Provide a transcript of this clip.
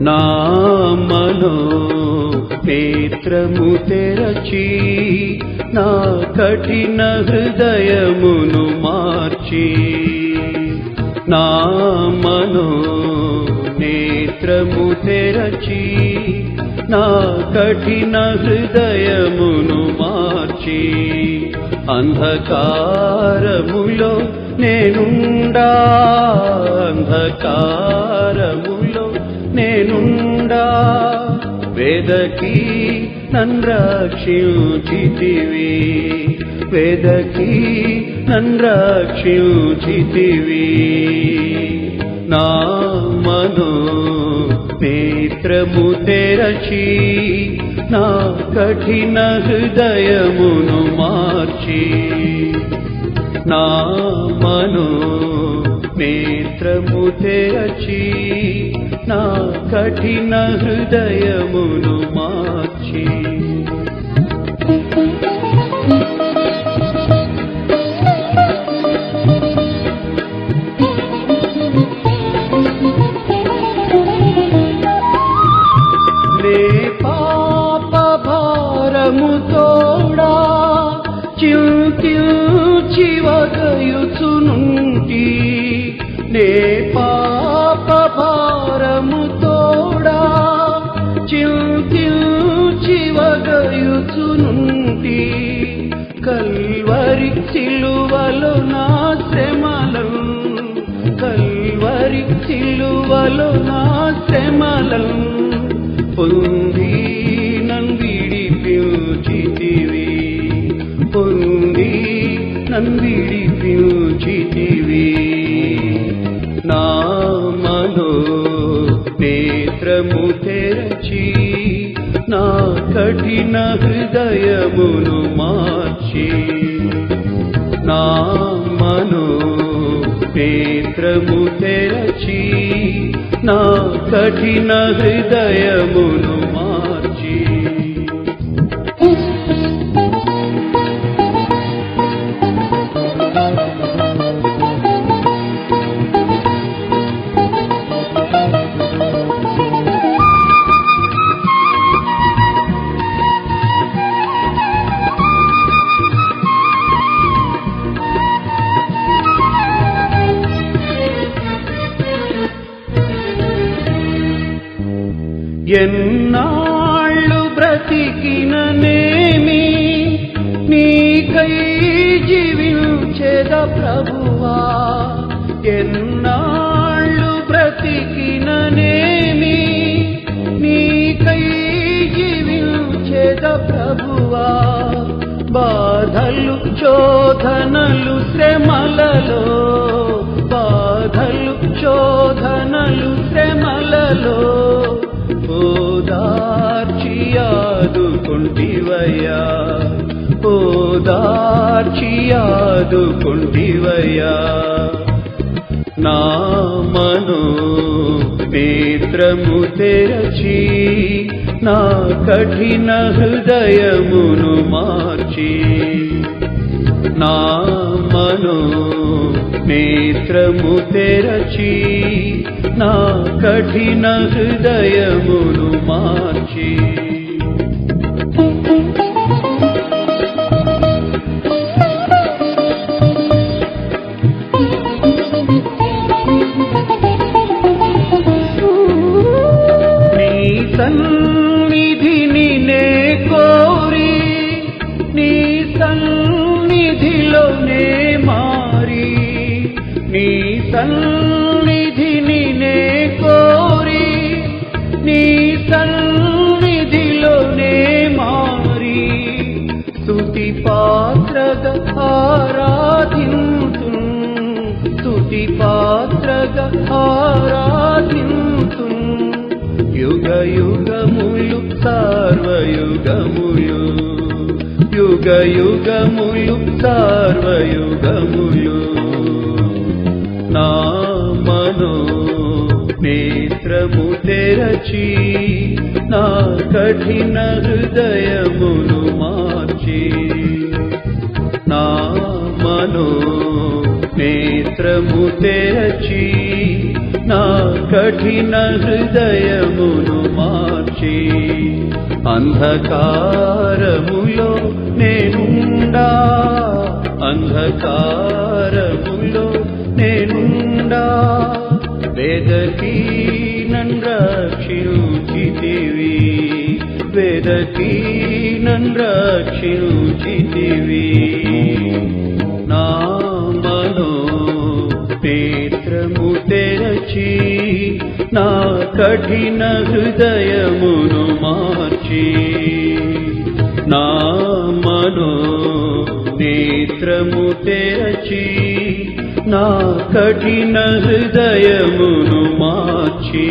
నామనో నేత్రము తెరచి నా కఠిన హృదయమును మార్చి నామనో నేత్రము తెరచి నా కఠిన హృదయమును మార్చి అంధకారములో నేనుండా అంధకారము నేనుండా. వేదకి నన్ను వేదకి నన్ను నా మనో నేత్రము తెరచి నా కఠిన హృదయమును మార్చి. मनो नेत्र बुद्धे न कठिन हृदय मनुमा చింతించి నే పాప భారము తోడా చింతించి వగయుచునుంటి కల్వరి సిలువలో నా శ్రమలం కల్వరి సిలువలో నా శ్రమలం పొంది నందిడి పిలిచితివి నా మనో నేత్రము తెరచి నా కఠిన హృదయమును మార్చి. నా మనో నేత్రము తెరచి నా కఠిన హృదయమును మార్చి ఎన్నాళ్ళు బ్రతికిననేమి? నీకై జీవించేద ప్రభువా? ఎన్నాళ్ళు బ్రతికిననేమి? నీకై జీవించేద ప్రభువా? బాధలు చోధనలు శ్రమలలో బాధలు చోధనలు శ్రమలలో ఓదార్చియాదుకుంటివయ్యా ఓదార్చియాదుకుంటివయ్యా నా మనో నేత్రము తెరచి నా కఠిన హృదయమును మార్చి. मनो नेत्र मुखेरी न कठिन हृदय बुरुमाची సన్నిధిని నే కోరి నీ సన్నిధిలోనే మారి. స్తుతి పాత్రగ ఆరాధింతు స్తుతి పాత్రగ ఆరాధింతు యుగ యుగములు సార్వయుగములు యుగ యుగములు సార్వయుగములు. నా మనో నేత్రము తెరచి నా కఠిన హృదయమును మార్చి నా మనో నేత్రము తెరచి నా కఠిన హృదయమును మార్చి అంధకారములో నేనుండా అంధకారములో ण्डा वेदती नन्क्षिणी देवी वेदती नन्द्रक्षिणु देवी नामनो ना मधो तेत्र मते अधिन हृदय मनुमाधो तेत्र నా కఠిన హృదయమును మార్చి.